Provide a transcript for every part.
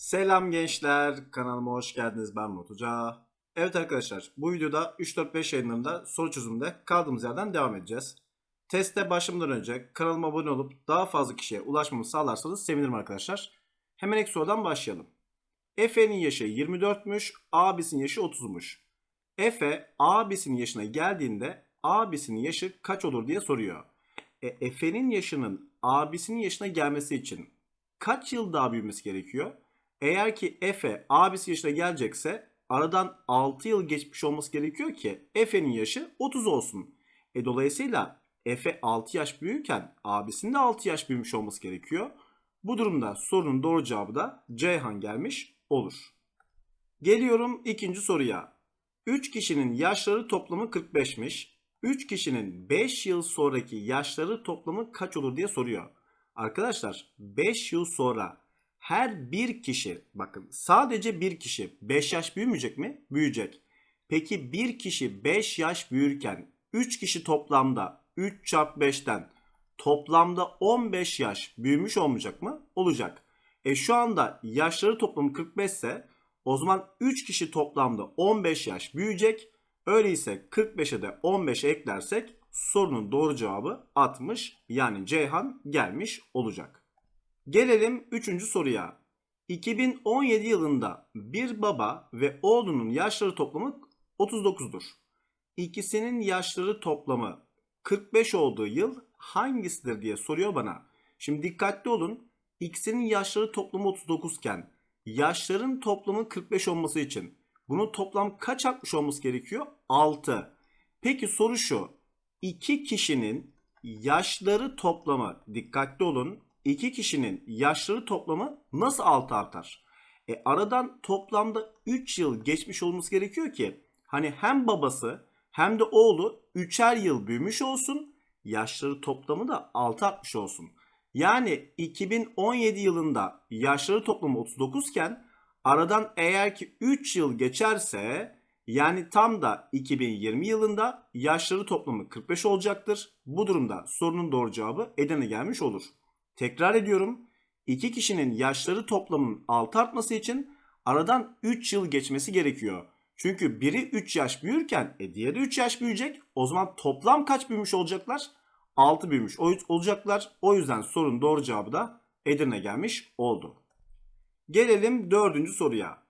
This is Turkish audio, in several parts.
Selam gençler, kanalıma hoş geldiniz. Ben Murat Hoca. Evet arkadaşlar, bu videoda 3-4-5 yayınlarında soru çözümünde kaldığımız yerden devam edeceğiz. Teste başlamadan önce kanalıma abone olup daha fazla kişiye ulaşmamı sağlarsanız sevinirim arkadaşlar. Hemen ilk sorudan başlayalım. Efe'nin yaşı 24'müş, abisinin yaşı 30'muş. Efe abisinin yaşına geldiğinde abisinin yaşı kaç olur diye soruyor. E, Efe'nin yaşının abisinin yaşına gelmesi için kaç yıl daha büyümesi gerekiyor? Eğer ki Efe abisi yaşına gelecekse aradan 6 yıl geçmiş olması gerekiyor ki Efe'nin yaşı 30 olsun. E dolayısıyla Efe 6 yaş büyürken abisinin de 6 yaş büyümüş olması gerekiyor. Bu durumda sorunun doğru cevabı da Ceyhan gelmiş olur. Geliyorum ikinci soruya. 3 kişinin yaşları toplamı 45'miş. 3 kişinin 5 yıl sonraki yaşları toplamı kaç olur diye soruyor. Arkadaşlar 5 yıl sonra her bir kişi bakın sadece bir kişi 5 yaş büyümeyecek mi? Büyüyecek. Peki bir kişi 5 yaş büyürken 3 kişi toplamda 3 çarpı 5'ten toplamda 15 yaş büyümüş olmayacak mı? Olacak. E şu anda yaşları toplamı 45 ise o zaman 3 kişi toplamda 15 yaş büyüyecek. Öyleyse 45'e de 15 eklersek sorunun doğru cevabı 60 yani Ceyhan gelmiş olacak. Gelelim 3. soruya. 2017 yılında bir baba ve oğlunun yaşları toplamı 39'dur. İkisinin yaşları toplamı 45 olduğu yıl hangisidir diye soruyor bana. Şimdi dikkatli olun. İkisinin yaşları toplamı 39 iken yaşların toplamı 45 olması için bunun toplam kaç artmış olması gerekiyor? 6. Peki soru şu. İki kişinin yaşları toplamı dikkatli olun. İki kişinin yaşları toplamı nasıl 6 artar? E aradan toplamda 3 yıl geçmiş olması gerekiyor ki hani hem babası hem de oğlu 3'er yıl büyümüş olsun. Yaşları toplamı da 6 artmış olsun. Yani 2017 yılında yaşları toplamı 39 iken aradan eğer ki 3 yıl geçerse yani tam da 2020 yılında yaşları toplamı 45 olacaktır. Bu durumda sorunun doğru cevabı Edirne gelmiş olur. Tekrar ediyorum. İki kişinin yaşları toplamının 6 artması için aradan 3 yıl geçmesi gerekiyor. Çünkü biri 3 yaş büyürken e diğeri 3 yaş büyüyecek. O zaman toplam kaç büyümüş olacaklar? 6 büyümüş olacaklar. O yüzden sorunun doğru cevabı da Edirne gelmiş oldu. Gelelim dördüncü soruya.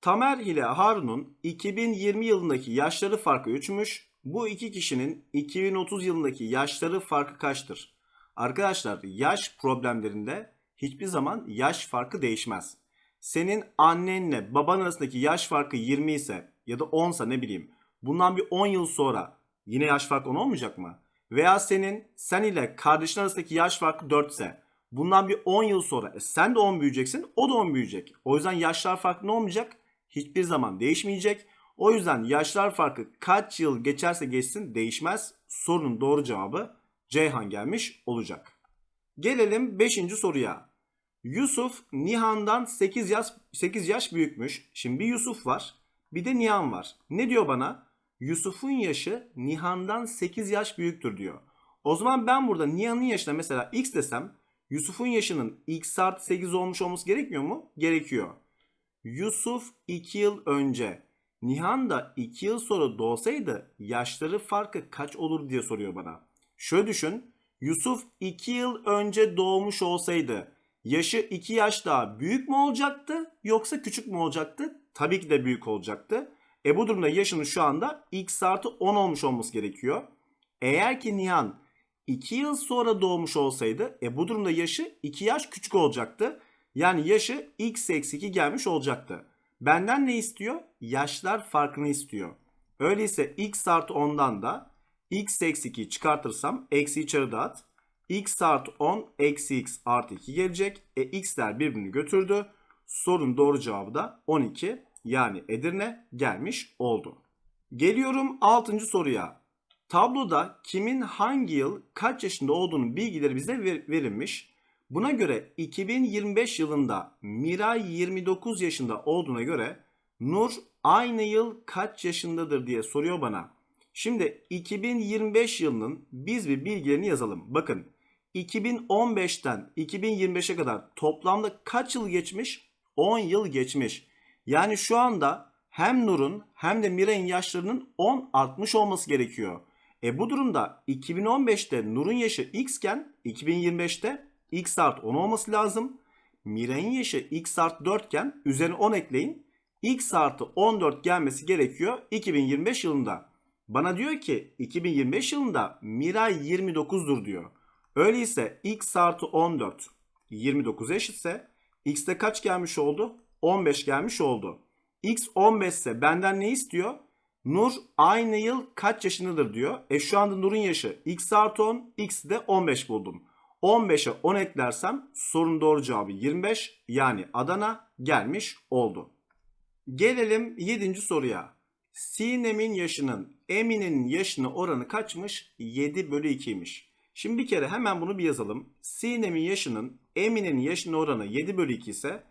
Tamer ile Harun'un 2020 yılındaki yaşları farkı 3'müş. Bu iki kişinin 2030 yılındaki yaşları farkı kaçtır? Arkadaşlar yaş problemlerinde hiçbir zaman yaş farkı değişmez. Senin annenle baban arasındaki yaş farkı 20 ise ya da 10 ise ne bileyim bundan bir 10 yıl sonra yine yaş farkı 10 olmayacak mı? Veya senin sen ile kardeşin arasındaki yaş farkı 4 ise bundan bir 10 yıl sonra e, sen de 10 büyüyeceksin o da 10 büyüyecek. O yüzden yaşlar farkı ne olmayacak? Hiçbir zaman değişmeyecek. O yüzden yaşlar farkı kaç yıl geçerse geçsin değişmez. Sorunun doğru cevabı Ceyhan gelmiş olacak. Gelelim 5. soruya. Yusuf Nihan'dan 8 yaş 8 yaş büyükmüş. Şimdi bir Yusuf var, bir de Nihan var. Ne diyor bana? Yusuf'un yaşı Nihan'dan 8 yaş büyüktür diyor. O zaman ben burada Nihan'ın yaşına mesela x desem Yusuf'un yaşının x artı 8 olmuş olması gerekmiyor mu? Gerekiyor. Yusuf 2 yıl önce Nihan da 2 yıl sonra doğsaydı yaşları farkı kaç olur diye soruyor bana. Şöyle düşün. Yusuf 2 yıl önce doğmuş olsaydı yaşı 2 yaş daha büyük mü olacaktı yoksa küçük mü olacaktı? Tabii ki de büyük olacaktı. E bu durumda yaşının şu anda x artı 10 olmuş olması gerekiyor. Eğer ki Nihan 2 yıl sonra doğmuş olsaydı e bu durumda yaşı 2 yaş küçük olacaktı. Yani yaşı x eksi 2 gelmiş olacaktı. Benden ne istiyor? Yaşlar farkını istiyor. Öyleyse x artı 10'dan da x eksi 2'yi çıkartırsam eksi içeri dağıt. x artı 10 eksi x artı 2 gelecek. E x'ler birbirini götürdü. Sorun doğru cevabı da 12 yani Edirne gelmiş oldu. Geliyorum 6. soruya. Tabloda kimin hangi yıl kaç yaşında olduğunun bilgileri bize ver- verilmiş. Buna göre 2025 yılında Miray 29 yaşında olduğuna göre Nur aynı yıl kaç yaşındadır diye soruyor bana. Şimdi 2025 yılının biz bir bilgilerini yazalım. Bakın 2015'ten 2025'e kadar toplamda kaç yıl geçmiş? 10 yıl geçmiş. Yani şu anda hem Nur'un hem de Miray'ın yaşlarının 10 artmış olması gerekiyor. E bu durumda 2015'te Nur'un yaşı x iken 2025'te x artı 10 olması lazım. Miray'ın yaşı x artı 4 iken üzerine 10 ekleyin. x artı 14 gelmesi gerekiyor 2025 yılında. Bana diyor ki 2025 yılında Miray 29'dur diyor. Öyleyse x artı 14 29 eşitse x'te kaç gelmiş oldu? 15 gelmiş oldu. x 15 ise benden ne istiyor? Nur aynı yıl kaç yaşındadır diyor. E şu anda Nur'un yaşı x artı 10, x'i de 15 buldum. 15'e 10 eklersem sorunun doğru cevabı 25 yani Adana gelmiş oldu. Gelelim 7. soruya. Sinem'in yaşının Emin'in yaşına oranı kaçmış? 7 bölü 2'ymiş. Şimdi bir kere hemen bunu bir yazalım. Sinem'in yaşının Emin'in yaşına oranı 7 bölü 2 ise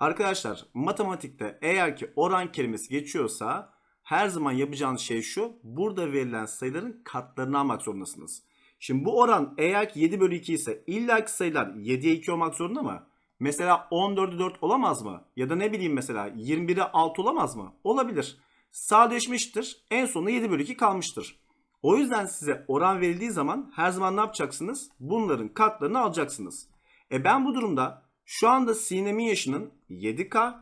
arkadaşlar matematikte eğer ki oran kelimesi geçiyorsa her zaman yapacağınız şey şu. Burada verilen sayıların katlarını almak zorundasınız. Şimdi bu oran eğer ki 7 bölü 2 ise illaki sayılar 7'ye 2 olmak zorunda mı? Mesela 14'e 4 olamaz mı? Ya da ne bileyim mesela 21'e 6 olamaz mı? Olabilir. Sadeleşmiştir. En sonunda 7 bölü 2 kalmıştır. O yüzden size oran verildiği zaman her zaman ne yapacaksınız? Bunların katlarını alacaksınız. E ben bu durumda şu anda Sinem'in yaşının 7K,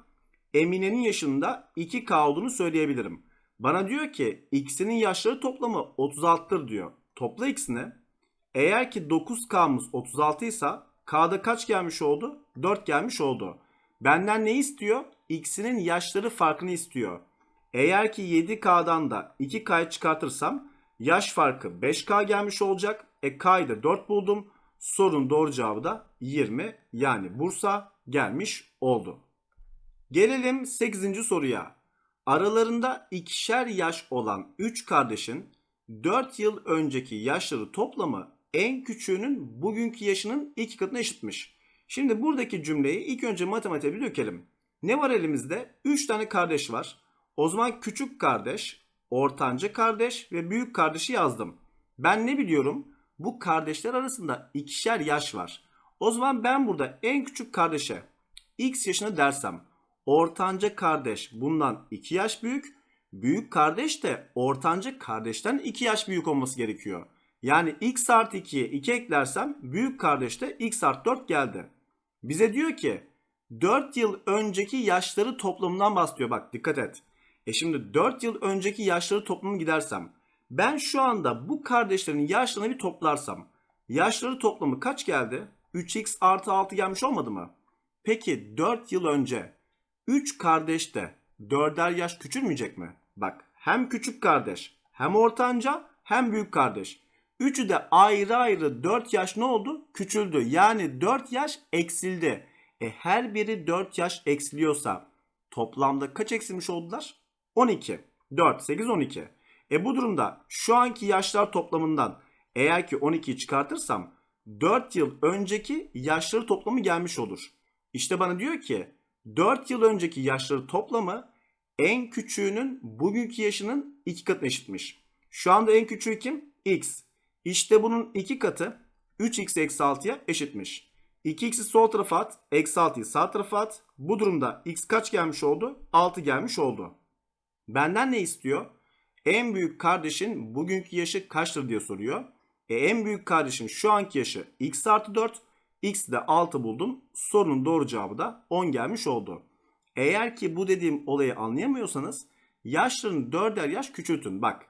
Emine'nin yaşında 2K olduğunu söyleyebilirim. Bana diyor ki x'inin yaşları toplamı 36'dır diyor. Topla x'ini. Eğer ki 9K'mız 36 ise K'da kaç gelmiş oldu? 4 gelmiş oldu. Benden ne istiyor? X'inin yaşları farkını istiyor. Eğer ki 7K'dan da 2K'yı çıkartırsam yaş farkı 5K gelmiş olacak. E K'yı da 4 buldum. Sorun doğru cevabı da 20 yani Bursa gelmiş oldu. Gelelim 8. soruya. Aralarında ikişer yaş olan 3 kardeşin 4 yıl önceki yaşları toplamı en küçüğünün bugünkü yaşının iki katına eşitmiş. Şimdi buradaki cümleyi ilk önce matematiğe bir dökelim. Ne var elimizde? 3 tane kardeş var. O zaman küçük kardeş, ortanca kardeş ve büyük kardeşi yazdım. Ben ne biliyorum? Bu kardeşler arasında ikişer yaş var. O zaman ben burada en küçük kardeşe x yaşını dersem ortanca kardeş bundan 2 yaş büyük, büyük kardeş de ortanca kardeşten 2 yaş büyük olması gerekiyor. Yani x artı 2'ye 2 eklersem büyük kardeşte x artı 4 geldi. Bize diyor ki 4 yıl önceki yaşları toplamından bahsediyor bak dikkat et. E şimdi 4 yıl önceki yaşları toplamı gidersem ben şu anda bu kardeşlerin yaşlarını bir toplarsam yaşları toplamı kaç geldi? 3x artı 6 gelmiş olmadı mı? Peki 4 yıl önce 3 kardeş de 4'er yaş küçülmeyecek mi? Bak hem küçük kardeş hem ortanca hem büyük kardeş. Üçü de ayrı ayrı 4 yaş ne oldu? Küçüldü. Yani 4 yaş eksildi. E her biri 4 yaş eksiliyorsa toplamda kaç eksilmiş oldular? 12. 4, 8, 12. E bu durumda şu anki yaşlar toplamından eğer ki 12'yi çıkartırsam 4 yıl önceki yaşları toplamı gelmiş olur. İşte bana diyor ki 4 yıl önceki yaşları toplamı en küçüğünün bugünkü yaşının 2 katına eşitmiş. Şu anda en küçüğü kim? X. İşte bunun 2 katı 3x eksi 6'ya eşitmiş. 2x'i sol tarafa at, eksi 6'yı sağ tarafa at. Bu durumda x kaç gelmiş oldu? 6 gelmiş oldu. Benden ne istiyor? En büyük kardeşin bugünkü yaşı kaçtır diye soruyor. E en büyük kardeşin şu anki yaşı x artı 4. X de 6 buldum. Sorunun doğru cevabı da 10 gelmiş oldu. Eğer ki bu dediğim olayı anlayamıyorsanız yaşlarını 4'er yaş küçültün. Bak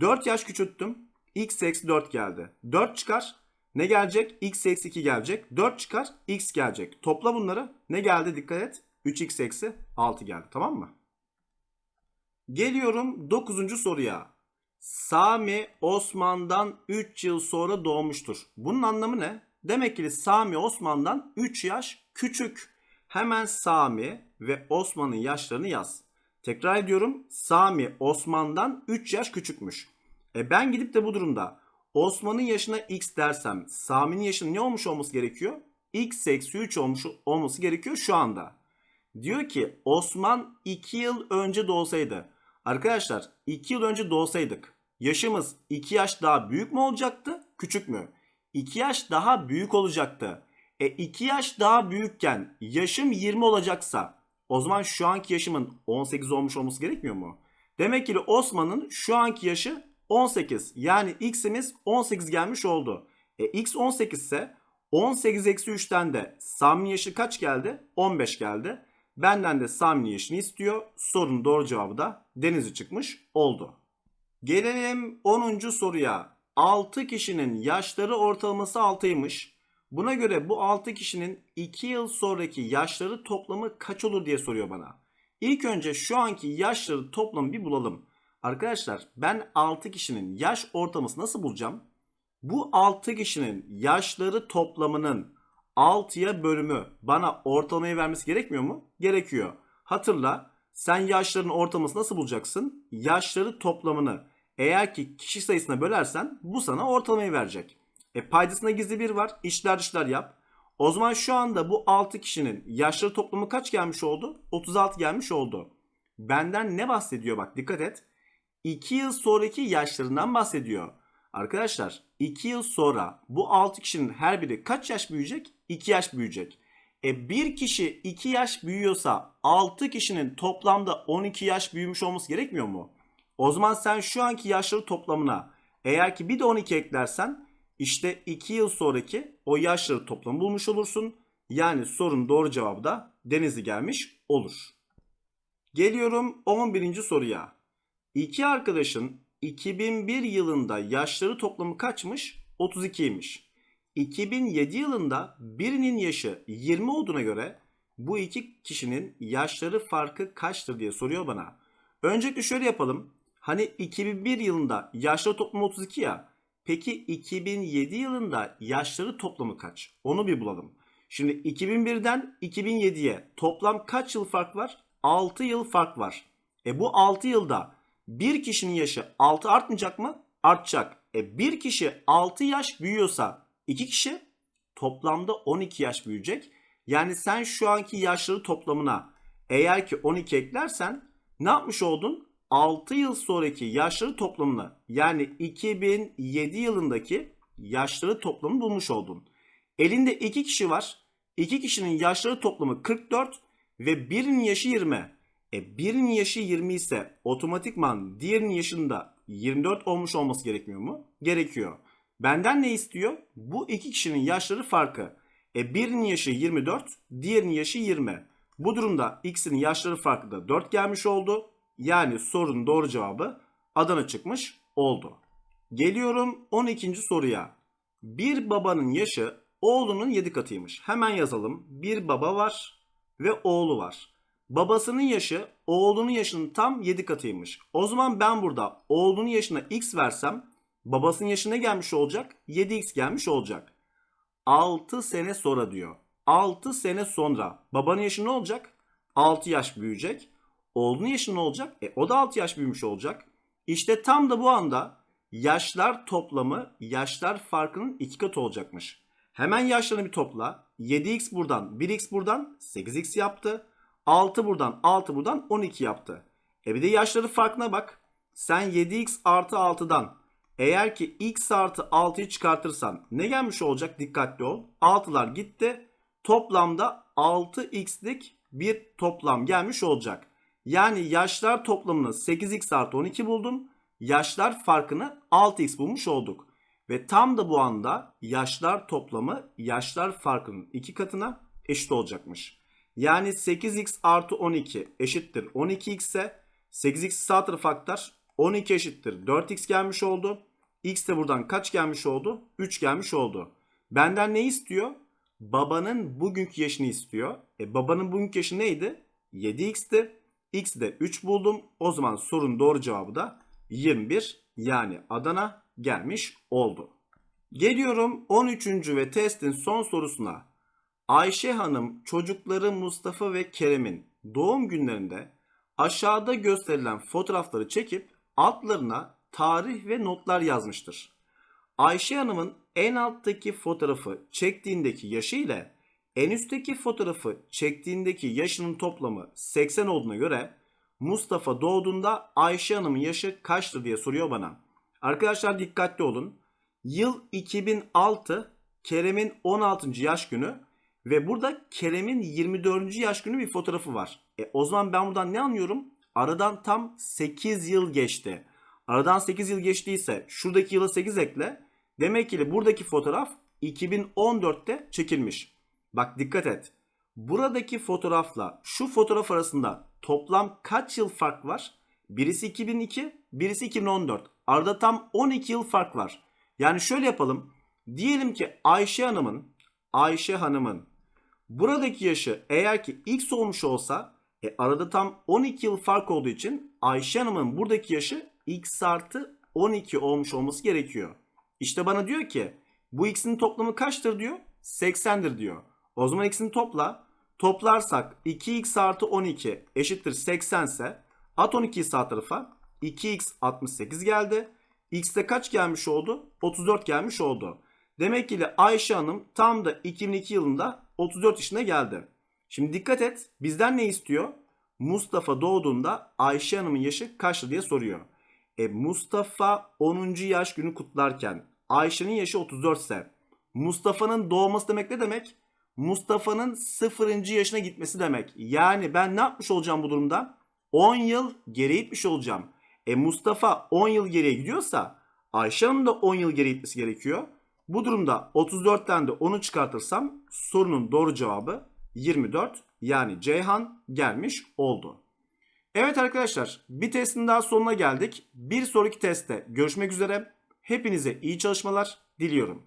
4 yaş küçülttüm. X eksi 4 geldi. 4 çıkar. Ne gelecek? X eksi 2 gelecek. 4 çıkar. X gelecek. Topla bunları. Ne geldi dikkat et. 3x eksi 6 geldi. Tamam mı? Geliyorum 9. soruya. Sami Osman'dan 3 yıl sonra doğmuştur. Bunun anlamı ne? Demek ki Sami Osman'dan 3 yaş küçük. Hemen Sami ve Osman'ın yaşlarını yaz. Tekrar ediyorum. Sami Osman'dan 3 yaş küçükmüş. E ben gidip de bu durumda Osman'ın yaşına x dersem Sami'nin yaşının ne olmuş olması gerekiyor? x eksi 3 olmuş olması gerekiyor şu anda. Diyor ki Osman 2 yıl önce doğsaydı. Arkadaşlar 2 yıl önce doğsaydık yaşımız 2 yaş daha büyük mü olacaktı küçük mü? 2 yaş daha büyük olacaktı. E 2 yaş daha büyükken yaşım 20 olacaksa O zaman şu anki yaşımın 18 olmuş olması gerekmiyor mu? Demek ki Osman'ın şu anki yaşı 18. Yani x'imiz 18 gelmiş oldu. E x 18 ise 18 eksi 3'ten de Sami'nin yaşı kaç geldi? 15 geldi. Benden de Sami'nin yaşını istiyor. Sorunun doğru cevabı da Denizli çıkmış oldu. Gelelim 10. soruya. 6 kişinin yaşları ortalaması 6'ymış. Buna göre bu 6 kişinin 2 yıl sonraki yaşları toplamı kaç olur diye soruyor bana. İlk önce şu anki yaşları toplamı bir bulalım. Arkadaşlar ben 6 kişinin yaş ortalaması nasıl bulacağım? Bu 6 kişinin yaşları toplamının 6'ya bölümü bana ortalamayı vermesi gerekmiyor mu? Gerekiyor. Hatırla sen yaşların ortalaması nasıl bulacaksın? Yaşları toplamını eğer ki kişi sayısına bölersen bu sana ortalamayı verecek. E paydasında gizli bir var. İşler dışlar yap. O zaman şu anda bu 6 kişinin yaşları toplamı kaç gelmiş oldu? 36 gelmiş oldu. Benden ne bahsediyor bak dikkat et. 2 yıl sonraki yaşlarından bahsediyor. Arkadaşlar 2 yıl sonra bu 6 kişinin her biri kaç yaş büyüyecek? 2 yaş büyüyecek. E bir kişi 2 yaş büyüyorsa 6 kişinin toplamda 12 yaş büyümüş olması gerekmiyor mu? O zaman sen şu anki yaşları toplamına eğer ki bir de 12 eklersen işte 2 yıl sonraki o yaşları toplamı bulmuş olursun. Yani sorunun doğru cevabı da Denizli gelmiş olur. Geliyorum 11. soruya. İki arkadaşın 2001 yılında yaşları toplamı kaçmış? 32'ymiş. 2007 yılında birinin yaşı 20 olduğuna göre bu iki kişinin yaşları farkı kaçtır diye soruyor bana. Öncelikle şöyle yapalım. Hani 2001 yılında yaşları toplamı 32 ya. Peki 2007 yılında yaşları toplamı kaç? Onu bir bulalım. Şimdi 2001'den 2007'ye toplam kaç yıl fark var? 6 yıl fark var. E bu 6 yılda bir kişinin yaşı 6 artmayacak mı? Artacak. E bir kişi 6 yaş büyüyorsa iki kişi toplamda 12 yaş büyüyecek. Yani sen şu anki yaşları toplamına eğer ki 12 eklersen ne yapmış oldun? 6 yıl sonraki yaşları toplamını yani 2007 yılındaki yaşları toplamını bulmuş oldun. Elinde 2 kişi var. 2 kişinin yaşları toplamı 44 ve birinin yaşı 20. E birinin yaşı 20 ise otomatikman diğerinin yaşında 24 olmuş olması gerekmiyor mu? Gerekiyor. Benden ne istiyor? Bu iki kişinin yaşları farkı. E birinin yaşı 24, diğerinin yaşı 20. Bu durumda x'in yaşları farkı da 4 gelmiş oldu. Yani sorunun doğru cevabı Adana çıkmış oldu. Geliyorum 12. soruya. Bir babanın yaşı oğlunun 7 katıymış. Hemen yazalım. Bir baba var ve oğlu var. Babasının yaşı oğlunun yaşının tam 7 katıymış. O zaman ben burada oğlunun yaşına x versem babasının yaşına gelmiş olacak? 7x gelmiş olacak. 6 sene sonra diyor. 6 sene sonra babanın yaşı ne olacak? 6 yaş büyüyecek. Oğlunun yaşı ne olacak? E o da 6 yaş büyümüş olacak. İşte tam da bu anda yaşlar toplamı yaşlar farkının 2 katı olacakmış. Hemen yaşlarını bir topla. 7x buradan 1x buradan 8x yaptı. 6 buradan 6 buradan 12 yaptı. E bir de yaşları farkına bak. Sen 7x artı 6'dan eğer ki x artı 6'yı çıkartırsan ne gelmiş olacak dikkatli ol. 6'lar gitti. Toplamda 6x'lik bir toplam gelmiş olacak. Yani yaşlar toplamını 8x artı 12 buldum. Yaşlar farkını 6x bulmuş olduk. Ve tam da bu anda yaşlar toplamı yaşlar farkının iki katına eşit olacakmış. Yani 8x artı 12 eşittir 12x ise 8x sağ tarafı aktar 12 eşittir 4x gelmiş oldu. X de buradan kaç gelmiş oldu? 3 gelmiş oldu. Benden ne istiyor? Babanın bugünkü yaşını istiyor. E babanın bugünkü yaşı neydi? 7x'ti. X de 3 buldum. O zaman sorun doğru cevabı da 21 yani Adana gelmiş oldu. Geliyorum 13. ve testin son sorusuna. Ayşe Hanım çocukları Mustafa ve Kerem'in doğum günlerinde aşağıda gösterilen fotoğrafları çekip altlarına tarih ve notlar yazmıştır. Ayşe Hanım'ın en alttaki fotoğrafı çektiğindeki yaşı ile en üstteki fotoğrafı çektiğindeki yaşının toplamı 80 olduğuna göre Mustafa doğduğunda Ayşe Hanım'ın yaşı kaçtır diye soruyor bana. Arkadaşlar dikkatli olun. Yıl 2006 Kerem'in 16. yaş günü Ve burada Kerem'in 24. yaş günü bir fotoğrafı var. E, o zaman ben buradan ne anlıyorum? Aradan tam 8 yıl geçti. Aradan 8 yıl geçtiyse şuradaki yıla 8 ekle. Demek ki buradaki fotoğraf 2014'te çekilmiş. Bak dikkat et. Buradaki fotoğrafla şu fotoğraf arasında toplam kaç yıl fark var? Birisi 2002, birisi 2014. Arada tam 12 yıl fark var. Yani şöyle yapalım. Diyelim ki Ayşe Hanım'ın Ayşe Hanım'ın buradaki yaşı eğer ki X olmuş olsa e, arada tam 12 yıl fark olduğu için Ayşe Hanım'ın buradaki yaşı X artı 12 olmuş olması gerekiyor. İşte bana diyor ki bu X'in toplamı kaçtır diyor? 80'dir diyor. O zaman X'ini topla. Toplarsak 2X artı 12 eşittir 80 ise at 12'yi sağ tarafa 2X 68 geldi. X'te kaç gelmiş oldu? 34 gelmiş oldu. Demek ki Ayşe Hanım tam da 2002 yılında 34 yaşına geldi. Şimdi dikkat et bizden ne istiyor? Mustafa doğduğunda Ayşe Hanım'ın yaşı kaçtı diye soruyor. E Mustafa 10. yaş günü kutlarken Ayşe'nin yaşı 34 ise Mustafa'nın doğması demek ne demek? Mustafa'nın 0. yaşına gitmesi demek. Yani ben ne yapmış olacağım bu durumda? 10 yıl geri gitmiş olacağım. E Mustafa 10 yıl geriye gidiyorsa Ayşe Hanım da 10 yıl geri gitmesi gerekiyor. Bu durumda 34'ten de 10'u çıkartırsam sorunun doğru cevabı 24 yani Ceyhan gelmiş oldu. Evet arkadaşlar bir testin daha sonuna geldik. Bir sonraki testte görüşmek üzere. Hepinize iyi çalışmalar diliyorum.